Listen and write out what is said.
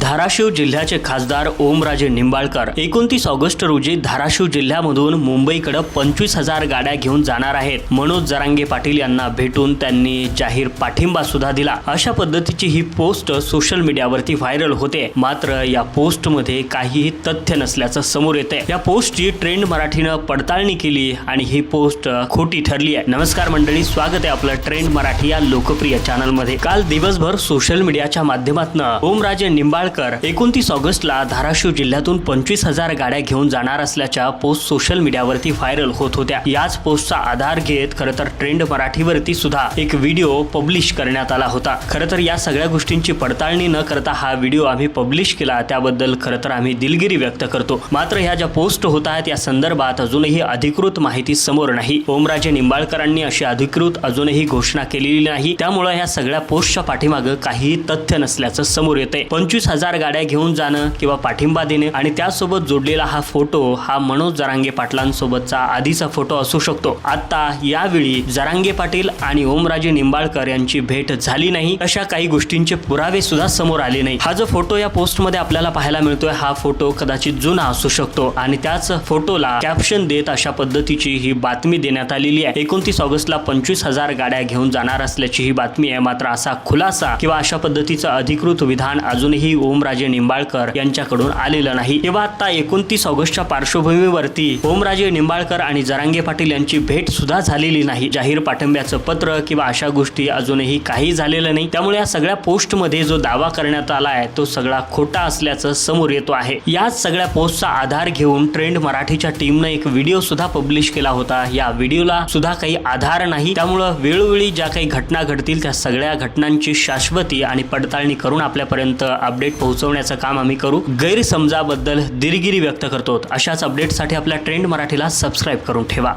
धाराशिव जिल्ह्याचे खासदार ओमराजे निंबाळकर. एकोणतीस ऑगस्ट रोजी धाराशिव जिल्ह्यामधून मुंबईकडे पंचवीस हजार गाड्या घेऊन जाणार आहेत. मनोज जरांगे पाटील यांना भेटून त्यांनी जाहीर पाठिंबा सुद्धा दिला. अशा पद्धतीची ही पोस्ट सोशल मीडियावरती व्हायरल होते. मात्र या पोस्टमध्ये काहीही तथ्य नसल्याचं समोर येते या पोस्टची ट्रेंड मराठीनं पडताळणी केली आणि ही पोस्ट खोटी ठरली आहे नमस्कार मंडळी स्वागत आहे आपलं ट्रेंड मराठी या लोकप्रिय चॅनलमध्ये काल दिवसभर सोशल मीडियाच्या माध्यमातून ओमराजे निंबाळ निंबाळकर एकोणतीस ऑगस्टला धाराशिव जिल्ह्यातून पंचवीस हजार गाड्या घेऊन जाणार असल्याच्या पोस्ट सोशल मीडियावरती व्हायरल होत होत्या. याच पोस्टचा आधार घेत खरं तर ट्रेंड मराठीवरती सुद्धा एक व्हिडिओ पब्लिश करण्यात आला होता. खरं तर या सगळ्या गोष्टींची पडताळणी न करता हा व्हिडिओ आम्ही पब्लिश केला. त्याबद्दल खरं तर आम्ही दिलगिरी व्यक्त करतो. मात्र ह्या ज्या पोस्ट होत आहेत या संदर्भात अजूनही अधिकृत माहिती समोर नाही. ओमराजे निंबाळकरांनी अशी अधिकृत अजूनही घोषणा केलेली नाही. त्यामुळे ह्या सगळ्या पोस्टच्या पाठीमागं काही तथ्य नसल्याचं समोर येते पंचवीस हजार गाड्या घेऊन जाणं किंवा पाठिंबा देणे आणि त्यासोबत जोडलेला हा फोटो हा मनोज जरांगे पाटलांसोबतचा आधीचा फोटो असू शकतो. आता यावेळी जरांगे पाटील आणि ओमराजे निंबाळकर यांची भेट झाली नाही अशा काही गोष्टींचे पुरावे सुद्धा समोर आले नाही. हा जो फोटो या पोस्टमध्ये आपल्याला पाहायला मिळतोय हा फोटो कदाचित जुना असू शकतो आणि त्याच फोटोला कॅप्शन देत अशा पद्धतीची ही बातमी देण्यात आलेली आहे. एकोणतीस ऑगस्टला पंचवीस हजार गाड्या घेऊन जाणार असल्याची ही बातमी आहे. मात्र असा खुलासा किंवा अशा पद्धतीचं अधिकृत विधान अजूनही ओमराजे निंबाळकर यांच्याकडून आलेलं नाही. तेव्हा आता एकोणतीस ऑगस्टच्या पार्श्वभूमीवरती ओमराजे निंबाळकर आणि जरांगे पाटील यांची भेट सुद्धा झालेली नाही. जाहीर पाठिंब्याचं पत्र किंवा अशा गोष्टी अजूनही काही झालेलं नाही. त्यामुळे या सगळ्या पोस्टमध्ये जो दावा करण्यात आला आहे तो सगळा खोटा असल्याचं समोर येतो आहे. याच सगळ्या पोस्टचा आधार घेऊन ट्रेंड मराठीच्या टीमनं एक व्हिडिओ सुद्धा पब्लिश केला होता. या व्हिडिओला सुद्धा काही आधार नाही. त्यामुळं वेळोवेळी ज्या काही घटना घडतील त्या सगळ्या घटनांची शाश्वती आणि पडताळणी करून आपल्यापर्यंत अपडेट पोहोचवण्याचं काम आम्ही करू. गैरसमजाबद्दल दिलगिरी व्यक्त करतो अशाच अपडेटसाठी आपल्या ट्रेंड मराठीला सबस्क्राईब करून ठेवा.